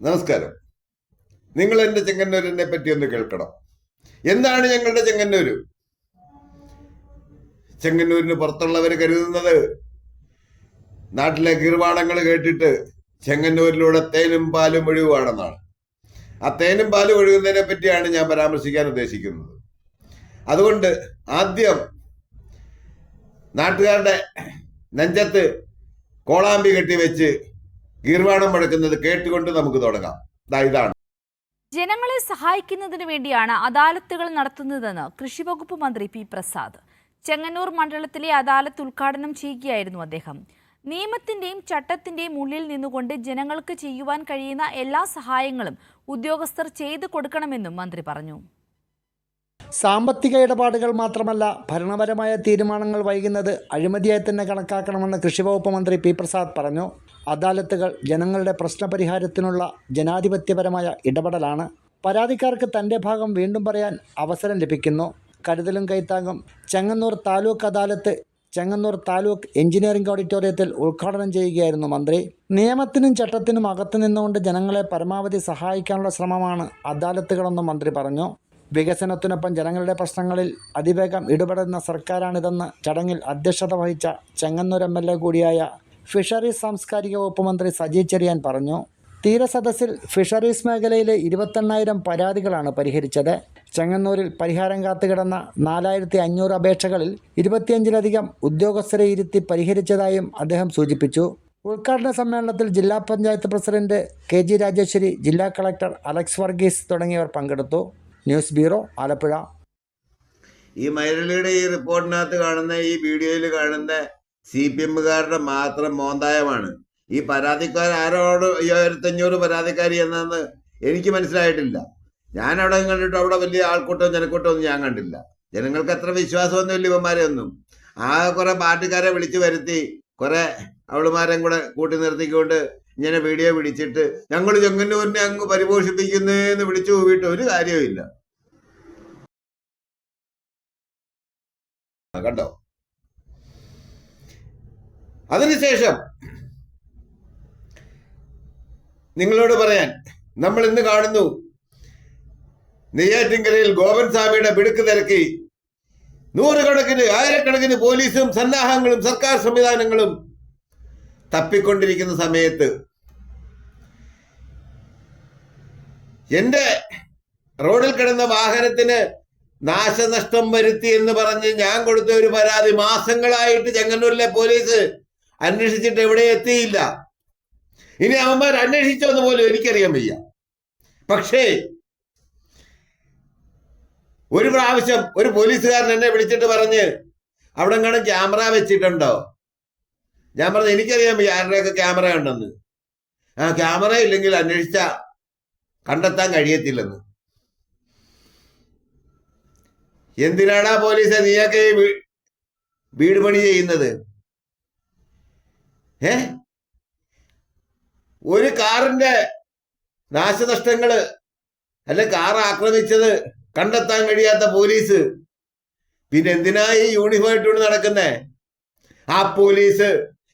നമസ്കാരം. നിങ്ങൾ എന്റെ ചെങ്ങന്നൂരിനെ പറ്റി ഒന്ന് കേൾക്കണം. എന്താണ് ഞങ്ങളുടെ ചെങ്ങന്നൂര്? ചെങ്ങന്നൂരിന് പുറത്തുള്ളവർ കരുതുന്നത് നാട്ടിലെ കീർവാണങ്ങൾ കേട്ടിട്ട് ചെങ്ങന്നൂരിലൂടെ തേനും പാലും ഒഴിവാണെന്നാണ് ആ തേനും പാലും ഒഴുകുന്നതിനെ പറ്റിയാണ് ഞാൻ പരാമർശിക്കാൻ ഉദ്ദേശിക്കുന്നത്. അതുകൊണ്ട് ആദ്യം നാട്ടുകാരുടെ നെഞ്ചത്ത് കോളാമ്പി കെട്ടി വെച്ച് ഗീർവാണം മുഴക്കുന്നത് കേട്ടുകൊണ്ട് നമുക്ക് തുടങ്ങാം. ഇതാണ്. ജനങ്ങളെ സഹായിക്കുന്നതിന് വേണ്ടിയാണ് അദാലത്തുകൾ നടത്തുന്നതെന്ന് കൃഷിവകുപ്പ് മന്ത്രി പി പ്രസാദ്. ചെങ്ങന്നൂർ മണ്ഡലത്തിലെ അദാലത്ത് ഉദ്ഘാടനം ചെയ്യുകയായിരുന്നു അദ്ദേഹം. നിയമത്തിന്റെയും ചട്ടത്തിന്റെയും ഉള്ളിൽ നിന്നുകൊണ്ട് ജനങ്ങൾക്ക് ചെയ്യുവാൻ കഴിയുന്ന എല്ലാ സഹായങ്ങളും ഉദ്യോഗസ്ഥർ ചെയ്തു കൊടുക്കണമെന്നും മന്ത്രി പറഞ്ഞു. സാമ്പത്തിക ഇടപാടുകൾ മാത്രമല്ല ഭരണപരമായ തീരുമാനങ്ങൾ വൈകുന്നത് അഴിമതിയായി തന്നെ കണക്കാക്കണമെന്ന് കൃഷിവകുപ്പ് മന്ത്രി പി പ്രസാദ് പറഞ്ഞു. അദാലത്തുകൾ ജനങ്ങളുടെ പ്രശ്നപരിഹാരത്തിനുള്ള ജനാധിപത്യപരമായ ഇടപെടലാണ്. പരാതിക്കാർക്ക് തന്റെ ഭാഗം വീണ്ടും പറയാൻ അവസരം ലഭിക്കുന്നു. കരുതലും കൈത്താങ്ങും ചെങ്ങന്നൂർ താലൂക്ക് അദാലത്ത് ചെങ്ങന്നൂർ താലൂക്ക് എഞ്ചിനീയറിംഗ് ഓഡിറ്റോറിയത്തിൽ ഉദ്ഘാടനം ചെയ്യുകയായിരുന്നു മന്ത്രി. നിയമത്തിനും ചട്ടത്തിനും അകത്തു നിന്നുകൊണ്ട് ജനങ്ങളെ പരമാവധി സഹായിക്കാനുള്ള ശ്രമമാണ് അദാലത്തുകളെന്നും മന്ത്രി പറഞ്ഞു. വികസനത്തിനൊപ്പം ജനങ്ങളുടെ പ്രശ്നങ്ങളിൽ അതിവേഗം ഇടപെടുന്ന സർക്കാരാണിതെന്ന് ചടങ്ങിൽ അധ്യക്ഷത വഹിച്ച ചെങ്ങന്നൂർ എം എൽ എ കൂടിയായ ഫിഷറീസ് സാംസ്കാരിക വകുപ്പ് മന്ത്രി സജി ചെറിയാൻ പറഞ്ഞു. തീരസദസ്സിൽ ഫിഷറീസ് മേഖലയിലെ ഇരുപത്തെണ്ണായിരം പരാതികളാണ് പരിഹരിച്ചത്. ചെങ്ങന്നൂരിൽ പരിഹാരം കാത്തുകിടന്ന നാലായിരത്തി അഞ്ഞൂറ് അപേക്ഷകളിൽ ഇരുപത്തിയഞ്ചിലധികം ഉദ്യോഗസ്ഥരെ ഇരുത്തി പരിഹരിച്ചതായും അദ്ദേഹം സൂചിപ്പിച്ചു. ഉദ്ഘാടന സമ്മേളനത്തിൽ ജില്ലാ panchayat president K G Rajeswari ജില്ലാ കളക്ടർ അലക്സ് വർഗീസ് തുടങ്ങിയവർ പങ്കെടുത്തു. News bureau Alappuzha. ഈ മൈരളിയുടെ ഈ റിപ്പോർട്ടിനകത്ത് കാണുന്ന ഈ വീഡിയോയിൽ കാണുന്ന സി പി എമ്മുകാരുടെ മാത്രം മോന്തായമാണ്. ഈ പരാതിക്കാർ ആരോട് അഞ്ഞൂറ് പരാതിക്കാരി എന്നാന്ന് എനിക്ക് മനസ്സിലായിട്ടില്ല. ഞാൻ അവിടെ കണ്ടിട്ട് അവിടെ വലിയ ആൾക്കൂട്ടവും ജനക്കൂട്ടം ഒന്നും ഞാൻ കണ്ടില്ല. ജനങ്ങൾക്ക് അത്ര വിശ്വാസമൊന്നും ഇല്ല ഇവന്മാരെ ഒന്നും ആ കുറെ പാർട്ടിക്കാരെ വിളിച്ചു വരുത്തി കുറെ അവളുമാരെയും കൂടെ കൂട്ടി നിർത്തിക്കൊണ്ട് ഇങ്ങനെ വീഡിയോ പിടിച്ചിട്ട് ഞങ്ങൾ ചെങ്ങന്നൂരിനെ അങ്ങ് പരിപോഷിപ്പിക്കുന്നേന്ന് വിളിച്ചു പോയിട്ട് ഒരു കാര്യവും കണ്ടോ? അതിനുശേഷം നിങ്ങളോട് പറയാൻ നമ്മൾ ഇന്ന് കാണുന്നു നെയ്യാറ്റിൻകരയിൽ ഗോപൻ സ്വാമിയുടെ പിടുക്ക് തിരക്കി. നൂറുകണക്കിന് ആയിരക്കണക്കിന് പോലീസും സന്നാഹങ്ങളും സർക്കാർ സംവിധാനങ്ങളും തപ്പിക്കൊണ്ടിരിക്കുന്ന സമയത്ത് എന്റെ റോഡിൽ കിടന്ന വാഹനത്തിന് നാശനഷ്ടം വരുത്തി എന്ന് പറഞ്ഞ് ഞാൻ കൊടുത്ത ഒരു പരാതി മാസങ്ങളായിട്ട് ചെങ്ങന്നൂരിലെ പോലീസ് അന്വേഷിച്ചിട്ട് എവിടെ എത്തിയില്ല. ഇനി അവന്മാർ അന്വേഷിച്ചോന്ന് പോലും എനിക്കറിയാൻ വയ്യ. പക്ഷേ ഒരു പ്രാവശ്യം ഒരു പോലീസുകാരൻ എന്നെ വിളിച്ചിട്ട് പറഞ്ഞ് അവിടെ കാണും ക്യാമറ വെച്ചിട്ടുണ്ടോ? ഞാൻ പറഞ്ഞു എനിക്കറിയാൻ വയ്യ ആരുടെയൊക്കെ ക്യാമറ ഉണ്ടെന്ന്. ആ ക്യാമറ ഇല്ലെങ്കിൽ അന്വേഷിച്ച കണ്ടെത്താൻ കഴിയത്തില്ലെന്ന്. എന്തിനാടാ പോലീസ് നീയൊക്കെ ഈ വീട് പണി ചെയ്യുന്നത്? ഏ? ഒരു കാറിന്റെ നാശനഷ്ടങ്ങൾ അല്ലെ കാർ ആക്രമിച്ചത് കണ്ടെത്താൻ കഴിയാത്ത പോലീസ്. പിന്നെ എന്തിനാ ഈ യൂണിഫോം ഇട്ടുകൊണ്ട് നടക്കുന്നേ? ആ പോലീസ്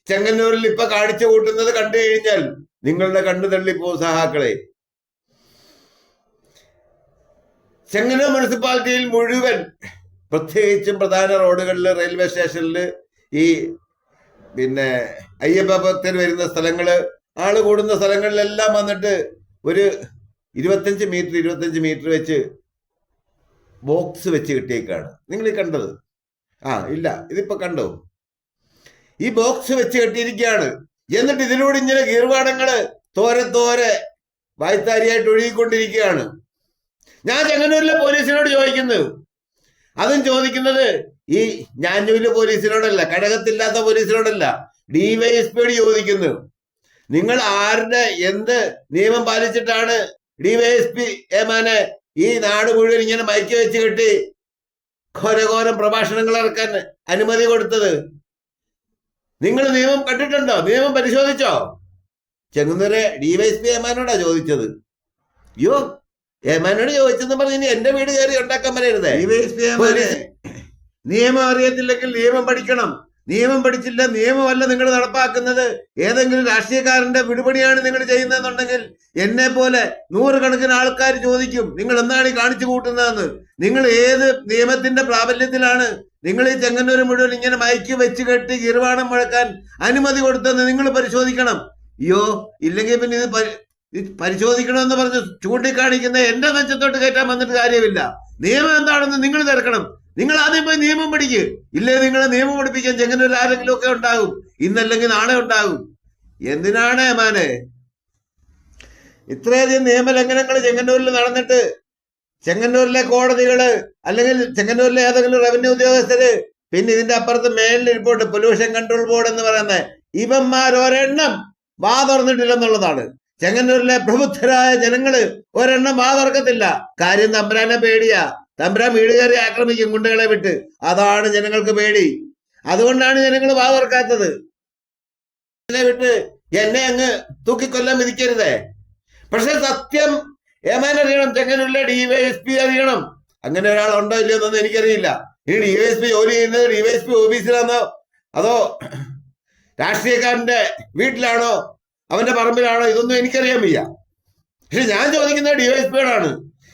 ചെങ്ങന്നൂരിൽ ഇപ്പൊ കാണിച്ചു കൂട്ടുന്നത് കണ്ടു കഴിഞ്ഞാൽ നിങ്ങളുടെ കണ്ണു തള്ളിപ്പോ സഹാക്കളെ. ചെങ്ങന്നൂർ മുനിസിപ്പാലിറ്റിയിൽ മുഴുവൻ പ്രത്യേകിച്ചും പ്രധാന റോഡുകളിൽ റെയിൽവേ സ്റ്റേഷനിൽ ഈ പിന്നെ അയ്യപ്പത്തിന് വരുന്ന സ്ഥലങ്ങൾ ആൾ കൂടുന്ന സ്ഥലങ്ങളിലെല്ലാം വന്നിട്ട് ഒരു ഇരുപത്തഞ്ച് മീറ്റർ ഇരുപത്തഞ്ച് മീറ്റർ വെച്ച് ബോക്സ് വെച്ച് കെട്ടിയേക്കാണ്. നിങ്ങൾ കണ്ടത്? ആ ഇല്ല ഇതിപ്പോ കണ്ടോ? ഈ ബോക്സ് വെച്ച് കെട്ടിയിരിക്കുകയാണ്. എന്നിട്ട് ഇതിലൂടെ ഇങ്ങനെ കീർവാടങ്ങൾ തോരെ തോരെ വായ്ത്താരിയായിട്ട് ഒഴുകിക്കൊണ്ടിരിക്കുകയാണ്. ഞാൻ ചെങ്ങന്നൂരിലെ പോലീസിനോട് ചോദിക്കുന്നു. അതും ചോദിക്കുന്നത് ഈ ഞാഞ്ഞൂരിലെ പോലീസിനോടല്ല കഴകത്തില്ലാത്ത പോലീസിനോടല്ല ഡിവൈഎസ്പിയോട് ചോദിക്കുന്നു. നിങ്ങൾ ആരുടെ എന്ത് നിയമം പാലിച്ചിട്ടാണ് ഡിവൈഎസ്പി ഏമാനെ ഈ നാട് മുഴുവൻ ഇങ്ങനെ മയക്കി വെച്ച് കെട്ടി ഘോരഘോരം പ്രഭാഷണങ്ങൾ ഇറക്കാൻ അനുമതി കൊടുത്തത്? നിങ്ങൾ നിയമം കണ്ടിട്ടുണ്ടോ? നിയമം പരിശോധിച്ചോ? ചെങ്ങന്നൂരെ ഡിവൈഎസ്പി ഏമാനോടാ ചോദിച്ചത്. അയ്യോ ഏമാനോട് ചോദിച്ചെന്ന് പറഞ്ഞു ഇനി എന്റെ വീട് കയറി ഉണ്ടാക്കാൻ പറയരുത്. നിയമം അറിയത്തില്ലെങ്കിൽ നിയമം പഠിക്കണം. നിയമം പഠിച്ചില്ല നിയമമല്ല നിങ്ങൾ നടപ്പാക്കുന്നത്. ഏതെങ്കിലും രാഷ്ട്രീയക്കാരന്റെ വിടുപണിയാണ് നിങ്ങൾ ചെയ്യുന്നതെന്നുണ്ടെങ്കിൽ എന്നെ പോലെ നൂറുകണക്കിന് ആൾക്കാർ ചോദിക്കും നിങ്ങൾ എന്താണ് ഈ കാണിച്ചു കൂട്ടുന്നതെന്ന്? നിങ്ങൾ ഏത് നിയമത്തിന്റെ പ്രാബല്യത്തിലാണ് നിങ്ങൾ ഈ ചെങ്ങന്നൂർ മുഴുവൻ ഇങ്ങനെ മയക്കി വെച്ച് കെട്ടി ഗിർവാണം മുഴക്കാൻ അനുമതി കൊടുത്തെന്ന് നിങ്ങൾ പരിശോധിക്കണം. അയ്യോ ഇല്ലെങ്കിൽ പിന്നെ ഇത് പരിശോധിക്കണമെന്ന് പറഞ്ഞ് ചൂണ്ടിക്കാണിക്കുന്ന എന്റെ നെഞ്ചത്തോട്ട് കയറ്റാൻ വന്നിട്ട് കാര്യമില്ല. നിയമം എന്താണെന്ന് നിങ്ങൾ തിരക്കണം. നിങ്ങൾ ആദ്യം പോയി നിയമം പഠിക്കുക ഇല്ലേ നിങ്ങളെ നിയമം പഠിപ്പിക്കാൻ ചെങ്ങന്നൂർ ആരെങ്കിലും ഒക്കെ ഉണ്ടാകും. ഇന്നല്ലെങ്കിൽ നാളെ ഉണ്ടാകും. എന്തിനാണ് മാനെ? ഇത്രയധികം നിയമലംഘനങ്ങൾ ചെങ്ങന്നൂരിൽ നടന്നിട്ട് ചെങ്ങന്നൂരിലെ കോടതികൾ അല്ലെങ്കിൽ ചെങ്ങന്നൂരിലെ ഏതെങ്കിലും റവന്യൂ ഉദ്യോഗസ്ഥര് പിന്നെ ഇതിന്റെ അപ്പുറത്ത് മേലിൽ ഇരിപ്പോട്ട് പൊല്യൂഷൻ കൺട്രോൾ ബോർഡ് എന്ന് പറയുന്ന ഇവന്മാർ ഒരെണ്ണം വാ തുറന്നിട്ടില്ലെന്നുള്ളതാണ്. ചെങ്ങന്നൂരിലെ പ്രബുദ്ധരായ ജനങ്ങൾ ഒരെണ്ണം ആ കാര്യം തമ്പ്രാനെ പേടിയാ. തമ്പ്രാൻ വീട് കയറി ആക്രമിക്കും ഗുണ്ടകളെ വിട്ട്. അതാണ് ജനങ്ങൾക്ക് പേടി. അതുകൊണ്ടാണ് ജനങ്ങൾ വാ തുറക്കാത്തത് എന്നെ വിട്ട് എന്നെ അങ്ങ് തൂക്കിക്കൊല്ലാൻ വിധിക്കരുതേ. പക്ഷെ സത്യം എമാൻ അറിയണം. ചെങ്ങന്നൂരിലെ ഡിവൈഎസ്പി അറിയണം. അങ്ങനെ ഒരാൾ ഉണ്ടോ ഇല്ലയോ എന്നൊന്നും എനിക്കറിയില്ല. ഈ ഡിവൈഎസ്പി ജോലി ചെയ്യുന്നത് ഡിവൈഎസ്പി ഓഫീസിലാണോ? അതോ രാഷ്ട്രീയക്കാരന്റെ വീട്ടിലാണോ? അവന്റെ പറമ്പിലാണോ? ഇതൊന്നും എനിക്കറിയാൻ വയ്യ. പക്ഷെ ഞാൻ ചോദിക്കുന്നത് ഡിവൈസ്പേഡാണ്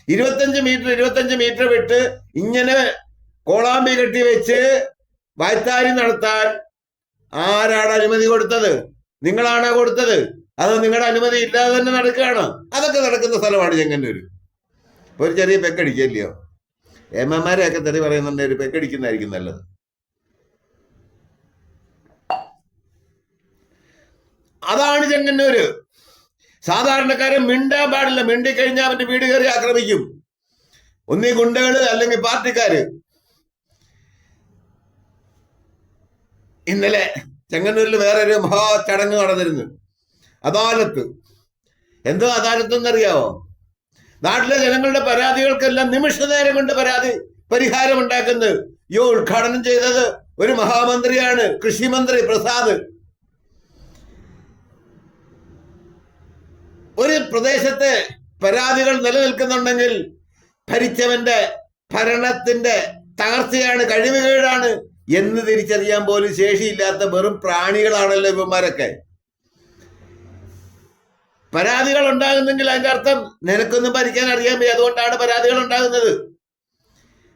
ഇരുപത്തഞ്ച് മീറ്റർ ഇരുപത്തഞ്ച് മീറ്റർ വിട്ട് ഇങ്ങനെ കോളാമ്പി കെട്ടി വെച്ച് വായ്ത്താരി നടത്താൻ ആരാണ് അനുമതി കൊടുത്തത്? നിങ്ങളാണോ കൊടുത്തത്? അത് നിങ്ങളുടെ അനുമതി ഇല്ലാതെ തന്നെ നടക്കുകയാണ്? അതൊക്കെ നടക്കുന്ന സ്ഥലമാണ് ചെങ്ങന്നൂര്. ഒരു ചെറിയ പെക്കടിക്കല്ലയോ എം എമാരെയൊക്കെ തെറി പറയുന്നുണ്ട് ഒരു പെക്കടിക്കുന്നതായിരിക്കും നല്ലത്. അതാണ് ചെങ്ങന്നൂര്. സാധാരണക്കാരൻ മിണ്ടാൻ പാടില്ല. മിണ്ടിക്കഴിഞ്ഞാൽ അവന്റെ വീട് കയറി ആക്രമിക്കും. ഒന്നീ ഗുണ്ടകൾ അല്ലെങ്കിൽ പാർട്ടിക്കാര്. ഇന്നലെ ചെങ്ങന്നൂരിൽ വേറെ ഒരു മഹാ ചടങ്ങ് നടന്നിരുന്നു. അദാലത്ത്. എന്തോ അദാലത്ത് എന്നറിയാവോ? നാട്ടിലെ ജനങ്ങളുടെ പരാതികൾക്കെല്ലാം നിമിഷ നേരം കൊണ്ട് പരാതി പരിഹാരം ഉണ്ടാക്കുന്നത്. യോ ഉദ്ഘാടനം ചെയ്തത് ഒരു മഹാമന്ത്രിയാണ് കൃഷിമന്ത്രി പ്രസാദ്. ഒരു പ്രദേശത്ത് പരാതികൾ നിലനിൽക്കുന്നുണ്ടെങ്കിൽ ഭരിച്ചവന്റെ ഭരണത്തിന്റെ തകർച്ചയാണ് കഴിവുകേടാണ് എന്ന് തിരിച്ചറിയാൻ പോലും ശേഷിയില്ലാത്ത വെറും പ്രാണികളാണല്ലോ ഇവന്മാരൊക്കെ. പരാതികൾ ഉണ്ടാകുന്നെങ്കിൽ അതിന്റെ അർത്ഥം നിനക്കൊന്നും ഭരിക്കാൻ അറിയാൻ വയ്യ. അതുകൊണ്ടാണ് പരാതികൾ ഉണ്ടാകുന്നത്.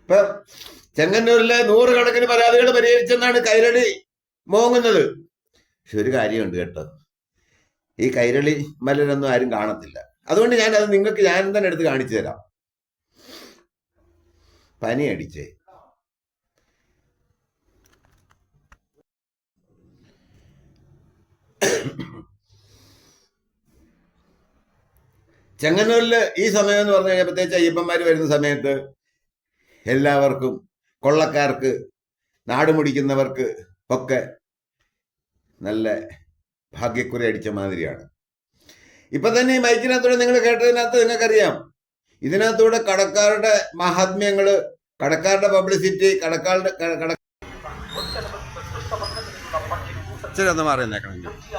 ഇപ്പൊ ചെങ്ങന്നൂരിലെ നൂറുകണക്കിന് പരാതികൾ പരിഹരിച്ചെന്നാണ് കൈരടി മോങ്ങുന്നത്. പക്ഷെ ഒരു കാര്യമുണ്ട് കേട്ടോ. ഈ കൈരളി മലരൊന്നും ആരും കാണത്തില്ല. അതുകൊണ്ട് ഞാൻ അത് നിങ്ങൾക്ക് ഞാൻ തന്നെ എടുത്ത് കാണിച്ചു തരാം. പനി അടിച്ചേ. ചെങ്ങന്നൂരിൽ ഈ സമയം എന്ന് പറഞ്ഞു കഴിഞ്ഞാൽ പ്രത്യേകിച്ച് അയ്യപ്പന്മാർ വരുന്ന സമയത്ത് എല്ലാവർക്കും കൊള്ളക്കാർക്ക് നാടുമുടിക്കുന്നവർക്ക് ഒക്കെ നല്ല ഭാഗ്യക്കുറി അടിച്ച മാതിരിയാണ് ഇപ്പൊ തന്നെ ഈ മൈക്കിനകത്തൂടെ നിങ്ങൾ കേട്ടതിനകത്ത് നിങ്ങൾക്കറിയാം. ഇതിനകത്തൂടെ കടക്കാരുടെ മഹാത്മ്യങ്ങൾ കടക്കാരുടെ പബ്ലിസിറ്റി കടക്കാരുടെ കട- ഒന്ന് മാറി നിന്നേക്കണം.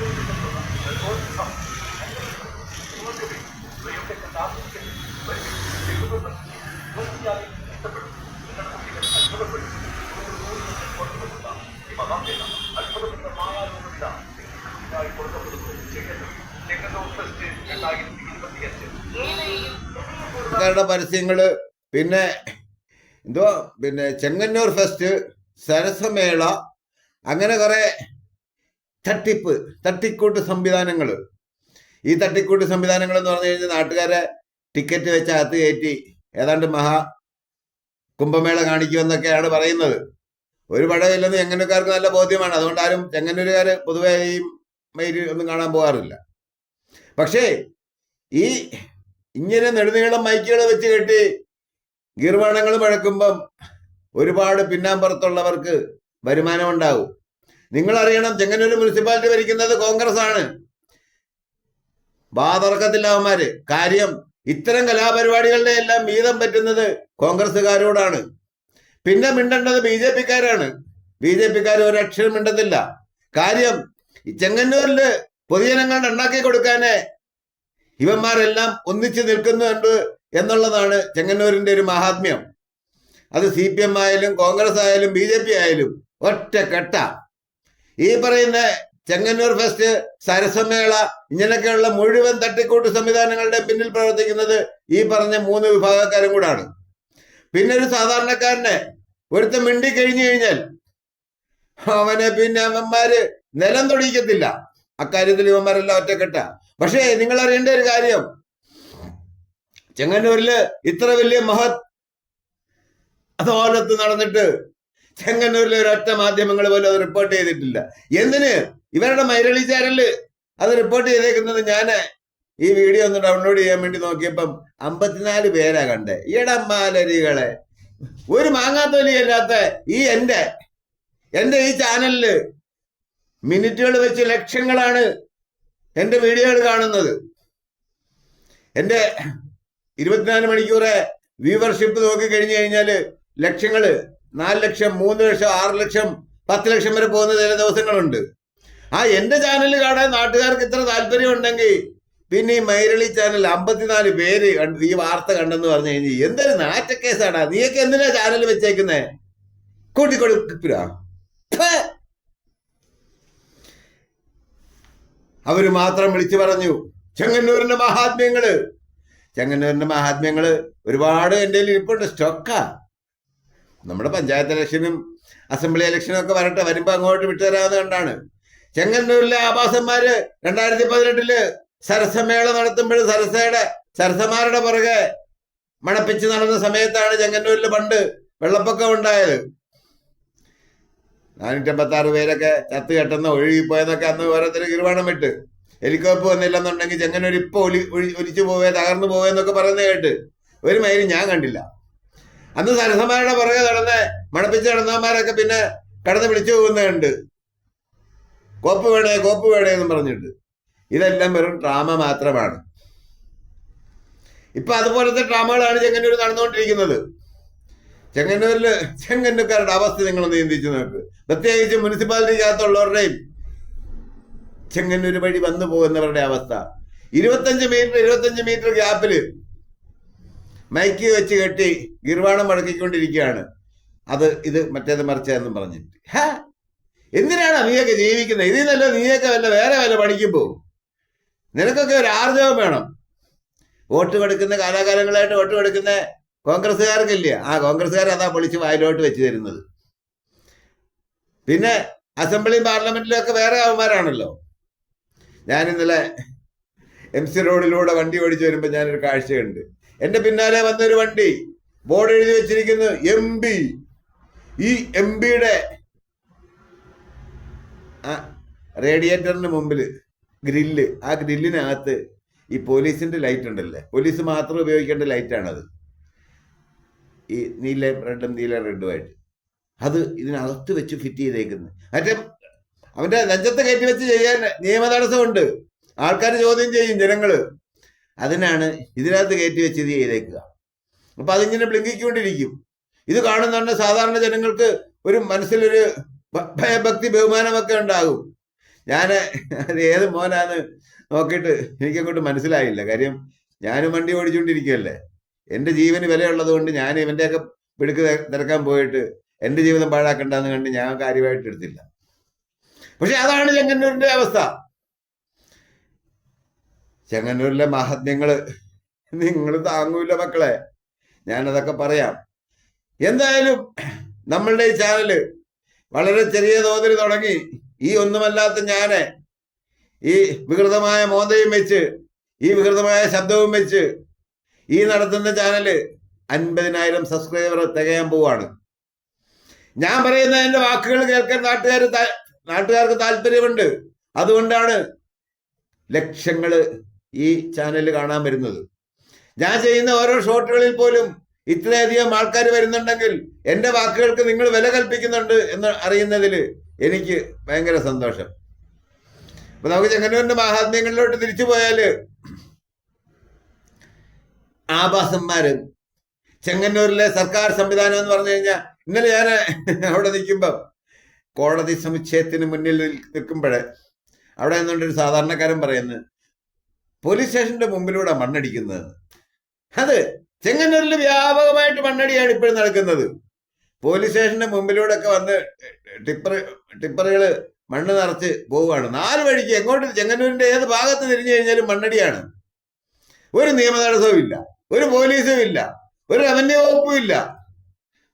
ഇനി. പരസ്യങ്ങൾ പിന്നെ എന്തോ പിന്നെ ചെങ്ങന്നൂർ ഫെസ്റ്റ് സരസമേള അങ്ങനെ കുറെ തട്ടിപ്പ് തട്ടിക്കൂട്ട് സംവിധാനങ്ങൾ ഈ തട്ടിക്കൂട്ട് സംവിധാനങ്ങൾ എന്ന് പറഞ്ഞു കഴിഞ്ഞാൽ നാട്ടുകാരെ ടിക്കറ്റ് വെച്ച് അകത്ത് കയറ്റി ഏതാണ്ട് മഹാ കുംഭമേള കാണിക്കുമെന്നൊക്കെയാണ് പറയുന്നത്. ഒരു പടമില്ലെന്ന് ചെങ്ങന്നൂർക്കാർക്ക് നല്ല ബോധ്യമാണ്. അതുകൊണ്ട് ആരും ചെങ്ങന്നൂരുകാർ പൊതുവെ ഈ മയിൽ ഒന്നും കാണാൻ പോകാറില്ല. പക്ഷേ ഈ ഇങ്ങനെ നെടുനീളം മൈക്കുകൾ വെച്ച് കെട്ടി ഗീർവാണങ്ങൾ മുഴക്കുമ്പം ഒരുപാട് പിന്നാമ്പുറത്തുള്ളവർക്ക് വരുമാനം ഉണ്ടാവും നിങ്ങൾ അറിയണം ചെങ്ങന്നൂർ മുനിസിപ്പാലിറ്റി ഭരിക്കുന്നത് കോൺഗ്രസ് ആണ് വാതർക്കത്തില്ല കാര്യം ഇത്തരം കലാപരിപാടികളുടെ എല്ലാം വീതം പറ്റുന്നത് കോൺഗ്രസ്സുകാരോടാണ്. പിന്നെ മിണ്ടേണ്ടത് ബി ജെ പിക്കാരാണ്. ബി ജെ പിക്കാർ ഒരക്ഷരം മിണ്ടത്തില്ല. കാര്യം ഈ ചെങ്ങന്നൂരിൽ പൊതുജനങ്ങളുടെ ഉണ്ടാക്കി കൊടുക്കാനേ ഇവന്മാരെല്ലാം ഒന്നിച്ചു നിൽക്കുന്നുണ്ട് എന്നുള്ളതാണ് ചെങ്ങന്നൂരിന്റെ ഒരു മഹാത്മ്യം. അത് സി പി എം ആയാലും കോൺഗ്രസ് ആയാലും ബി ജെ പി ആയാലും ഒറ്റ കെട്ട ഈ പറയുന്ന ചെങ്ങന്നൂർ ഫെസ്റ്റ് സരസമേള ഇങ്ങനെയൊക്കെയുള്ള മുഴുവൻ തട്ടിക്കൂട്ട് സംവിധാനങ്ങളുടെ പിന്നിൽ പ്രവർത്തിക്കുന്നത് ഈ പറഞ്ഞ മൂന്ന് വിഭാഗക്കാരും കൂടാണ്. പിന്നെ ഒരു സാധാരണക്കാരനെ ഒരുത്തൻ മിണ്ടി കഴിഞ്ഞു കഴിഞ്ഞാൽ അവനെ പിന്നെ അവന്മാര് നിലം തൊടിക്കത്തില്ല അക്കാര്യത്തിൽ ഇവന്മാരെല്ലാം ഒറ്റക്കെട്ട. പക്ഷേ നിങ്ങൾ അറിയേണ്ട ഒരു കാര്യം. ചെങ്ങന്നൂരിൽ ഇത്ര വലിയ മഹത് അതോലത്ത് നടന്നിട്ട് ചെങ്ങന്നൂരിലെ ഒരൊറ്റ മാധ്യമങ്ങൾ പോലും അത് റിപ്പോർട്ട് ചെയ്തിട്ടില്ല. എന്തിന്? ഇവരുടെ മൈരളി ചാനലിൽ അത് റിപ്പോർട്ട് ചെയ്തേക്കുന്നത് ഞാൻ ഈ വീഡിയോ ഒന്ന് ഡൗൺലോഡ് ചെയ്യാൻ വേണ്ടി നോക്കിയപ്പം അമ്പത്തിനാല് പേരാ കണ്ടേ. ഇടമാലരികളെ ഒരു മാങ്ങാത്തൊലിയല്ലാത്ത ഈ എന്റെ എന്റെ ഈ ചാനലിൽ മിനിറ്റുകൾ വെച്ച് ലക്ഷങ്ങളാണ് എന്റെ വീഡിയോകൾ കാണുന്നത്. എന്റെ ഇരുപത്തിനാല് മണിക്കൂറെ വ്യൂവർഷിപ്പ് നോക്കി കഴിഞ്ഞു കഴിഞ്ഞാൽ ലക്ഷങ്ങൾ നാല് ലക്ഷം മൂന്ന് ലക്ഷം ആറ് ലക്ഷം പത്ത് ലക്ഷം വരെ പോകുന്ന ചില ദിവസങ്ങളുണ്ട്. ആ എന്റെ ചാനൽ കാണാൻ നാട്ടുകാർക്ക് ഇത്ര താല്പര്യം ഉണ്ടെങ്കിൽ പിന്നെ ഈ മൈരളി ചാനൽ അമ്പത്തിനാല് പേര് ഈ വാർത്ത കണ്ടെന്ന് പറഞ്ഞു കഴിഞ്ഞാൽ എന്തൊരു നാറ്റക്കേസാടാ. നീയൊക്കെ എന്തിനാ ചാനൽ വെച്ചേക്കുന്നേ? കൂട്ടിക്കൊടുപ്പിരാ അവർ മാത്രം വിളിച്ചു പറഞ്ഞു ചെങ്ങന്നൂരിന്റെ മഹാത്മ്യങ്ങൾ ചെങ്ങന്നൂരിന്റെ മഹാത്മ്യങ്ങൾ ഒരുപാട് എന്റെ ഇരിപ്പുണ്ട് സ്റ്റോക്കാ. നമ്മുടെ പഞ്ചായത്ത് ഇലക്ഷനും അസംബ്ലി ഇലക്ഷനും ഒക്കെ വരട്ടെ വരുമ്പോ അങ്ങോട്ട് വിട്ടുതരാവുന്ന കണ്ടാണ്. ചെങ്ങന്നൂരിലെ ആഭാസന്മാര് രണ്ടായിരത്തി പതിനെട്ടിൽ സരസമേള നടത്തുമ്പോൾ സരസയുടെ സരസമാരുടെ പുറകെ മണപ്പിച്ച് നടന്ന സമയത്താണ് ചെങ്ങന്നൂരിൽ പണ്ട് വെള്ളപ്പൊക്കം ഉണ്ടായത്. നാനൂറ്റമ്പത്തി ആറ് പേരൊക്കെ ചത്ത് കെട്ടുന്ന ഒഴുകിപ്പോയെന്നൊക്കെ അന്ന് ഓരോരുത്തർ കിരുവാണം വിട്ട്. ഹെലികോപ്റ്റർ വന്നില്ലെന്നുണ്ടെങ്കിൽ ചെങ്ങന്നൂർ ഇപ്പൊ ഒലി ഒലിച്ചു പോവേ തകർന്നു പോവേ എന്നൊക്കെ പറയുന്നത് കേട്ട്. ഒരു മൈലും ഞാൻ കണ്ടില്ല. അന്ന് സരസന്മാരുടെ പുറകെ നടന്ന് മണപ്പിച്ച നടന്നവന്മാരൊക്കെ പിന്നെ കടന്ന് വിളിച്ചു പോകുന്നുണ്ട്. കോപ്പ് വേണേ കോപ്പ് വേണേ എന്നും പറഞ്ഞിട്ട്. ഇതെല്ലാം വെറും ഡ്രാമ മാത്രമാണ്. ഇപ്പൊ അതുപോലത്തെ ഡ്രാമകളാണ് ചെങ്ങന്നൂർ നടന്നുകൊണ്ടിരിക്കുന്നത്. ചെങ്ങന്നൂരിൽ ചെങ്ങന്നൂർക്കാരുടെ അവസ്ഥ നിങ്ങളൊന്ന് ചിന്തിച്ചു നോക്ക്. പ്രത്യേകിച്ച് മുനിസിപ്പാലിറ്റിക്കകത്തുള്ളവരുടെയും ചെങ്ങന്നൂർ വഴി വന്നു പോകുന്നവരുടെ അവസ്ഥ. ഇരുപത്തഞ്ച് മീറ്റർ ഇരുപത്തഞ്ച് മീറ്റർ ഗ്യാപ്പിൽ മൈക്ക് വെച്ച് കെട്ടി ഗിർവാണം മുഴക്കിക്കൊണ്ടിരിക്കുകയാണ്. അത് ഇത് മറ്റേത് മറിച്ചതെന്നും പറഞ്ഞിട്ട് ഹാ? എന്തിനാണ് നീയൊക്കെ ജീവിക്കുന്നത്? ഇതിൽ നിന്നല്ല നീയൊക്കെ വല്ല വേറെ വല്ല പണിക്കും പോകും നിനക്കൊക്കെ ഒരു ആർജവം വേണം. വോട്ട് കൊടുക്കുന്ന കാലാകാലങ്ങളായിട്ട് വോട്ട് കൊടുക്കുന്ന കോൺഗ്രസ്സുകാർക്കില്ല. ആ കോൺഗ്രസ്സുകാർ അതാ പൊളിച്ച് വായിലോട്ട് വെച്ച് തരുന്നത്. പിന്നെ അസംബ്ലിയും പാർലമെന്റിലൊക്കെ വേറെ അവന്മാരാണല്ലോ. ഞാൻ ഇന്നലെ എം സി റോഡിലൂടെ വണ്ടി ഓടിച്ചു വരുമ്പോൾ ഞാനൊരു കാഴ്ചയുണ്ട്. എന്റെ പിന്നാലെ വന്നൊരു വണ്ടി ബോർഡ് എഴുതി വെച്ചിരിക്കുന്നു എം ബി ഈ എം ബിയുടെ ആ റേഡിയേറ്ററിന് മുമ്പിൽ ഗ്രില്ല് ആ ഗ്രില്ലിനകത്ത് ഈ പോലീസിന്റെ ലൈറ്റ് ഉണ്ടല്ലേ? പോലീസ് മാത്രം ഉപയോഗിക്കേണ്ട ലൈറ്റാണത്. ഈ നീല റെഡും നീല റെഡുമായിട്ട്. അത് ഇതിനകത്ത് വെച്ച് ഫിറ്റ് ചെയ്തേക്കുന്നത് മറ്റേ അവന്റെ നെഞ്ചത്ത് കയറ്റി വെച്ച് ചെയ്യാൻ നിയമ തടസ്സമുണ്ട് ആൾക്കാർ ചോദ്യം ചെയ്യും ജനങ്ങൾ. അതിനാണ് ഇതിനകത്ത് കയറ്റി വെച്ച് ഇത് ചെയ്തേക്കുക. അപ്പൊ അതിങ്ങനെ ബ്ലിങ്കിക്കൊണ്ടിരിക്കും. ഇത് കാണുന്നുണ്ട് സാധാരണ ജനങ്ങൾക്ക് ഒരു മനസ്സിലൊരു ഭയഭക്തി ബഹുമാനമൊക്കെ ഉണ്ടാകും. ഞാൻ അത് ഏത് മോനാന്ന് നോക്കിയിട്ട് എനിക്കങ്ങോട്ട് മനസ്സിലായില്ല. കാര്യം ഞാനും വണ്ടി ഓടിച്ചുകൊണ്ടിരിക്കുകയല്ലേ എന്റെ ജീവന് വിലയുള്ളത് കൊണ്ട് ഞാൻ ഇവന്റെയൊക്കെ പിടുക്ക് തിരക്കാൻ പോയിട്ട് എന്റെ ജീവിതം പാഴാക്കണ്ടെന്ന് കണ്ട് ഞാൻ കാര്യമായിട്ട് എടുത്തില്ല. പക്ഷെ അതാണ് ചെങ്ങന്നൂരിന്റെ അവസ്ഥ. ചെങ്ങന്നൂരിലെ മഹാത്മ്യങ്ങൾ നിങ്ങൾ താങ്ങൂല മക്കളെ. ഞാനതൊക്കെ പറയാം. എന്തായാലും നമ്മളുടെ ഈ ചാനൽ വളരെ ചെറിയ തോതിൽ തുടങ്ങി. ഈ ഒന്നുമല്ലാത്ത ഞാൻ ഈ വികൃതമായ മോതയും വെച്ച് ഈ വികൃതമായ ശബ്ദവും വെച്ച് ഈ നടത്തുന്ന ചാനൽ അൻപതിനായിരം സബ്സ്ക്രൈബർ തികയാൻ പോവാണ്. ഞാൻ പറയുന്ന എന്റെ വാക്കുകൾ കേൾക്കാൻ നാട്ടുകാർ നാട്ടുകാർക്ക് താല്പര്യമുണ്ട്. അതുകൊണ്ടാണ് ലക്ഷങ്ങൾ ഈ ചാനൽ കാണാൻ വരുന്നത്. ഞാൻ ചെയ്യുന്ന ഓരോ ഷോട്ടുകളിൽ പോലും ഇത്രയധികം ആൾക്കാർ വരുന്നുണ്ടെങ്കിൽ എന്റെ വാക്കുകൾക്ക് നിങ്ങൾ വില കൽപ്പിക്കുന്നുണ്ട് എന്ന് അറിയുന്നതിൽ എനിക്ക് ഭയങ്കര സന്തോഷം. അപ്പൊ നമുക്ക് ചെങ്ങന്നൂരിന്റെ മഹാത്മ്യങ്ങളിലോട്ട് തിരിച്ചു പോയാൽ ആഭാസന്മാര് ചെങ്ങന്നൂരിലെ സർക്കാർ സംവിധാനം എന്ന് പറഞ്ഞു കഴിഞ്ഞാൽ ഇന്നലെ ഞാൻ അവിടെ നിൽക്കുമ്പം കോടതി സമുച്ചയത്തിന് മുന്നിൽ നിൽക്കുമ്പോഴേ അവിടെ നിന്നുകൊണ്ടൊരു സാധാരണക്കാരൻ പറയുന്നത് പോലീസ് സ്റ്റേഷന്റെ മുമ്പിലൂടെ മണ്ണടിക്കുന്നത്. അത് ചെങ്ങന്നൂരിൽ വ്യാപകമായിട്ട് മണ്ണടിയാണ് ഇപ്പോഴും നടക്കുന്നത്. പോലീസ് സ്റ്റേഷന്റെ മുമ്പിലൂടെ ഒക്കെ വന്ന് ടിപ്പർ ടിപ്പറുകൾ മണ്ണ് നിറച്ച് പോവുകയാണ്. നാല് വഴിക്ക് എങ്ങോട്ട് ചെങ്ങന്നൂരിന്റെ ഏത് ഭാഗത്ത് തിരിഞ്ഞു കഴിഞ്ഞാലും മണ്ണടിയാണ്. ഒരു നിയമ ഇല്ല. ഒരു പോലീസും ഇല്ല. ഒരു റവന്യൂ വകുപ്പും ഇല്ല.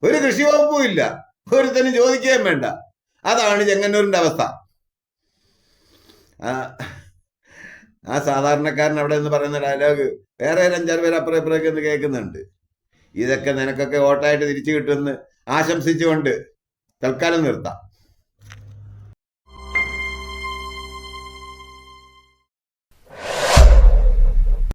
ഒരു കൃഷി വകുപ്പും ഇല്ല. ഒരുത്തനും ചോദിക്കുകയും വേണ്ട. അതാണ് ചെങ്ങന്നൂരിന്റെ അവസ്ഥ. ആ സാധാരണക്കാരൻ അവിടെ നിന്ന് പറയുന്ന ഡയലോഗ് വേറെ ഒരു അഞ്ചാറ് പേര് അപ്പുറം ഇപ്പുറമൊക്കെ ഒന്ന് കേൾക്കുന്നുണ്ട്. ഇതൊക്കെ നിനക്കൊക്കെ വോട്ടായിട്ട് തിരിച്ചു കിട്ടുമെന്ന് ആശംസിച്ചുകൊണ്ട് തൽക്കാലം നിർത്താം.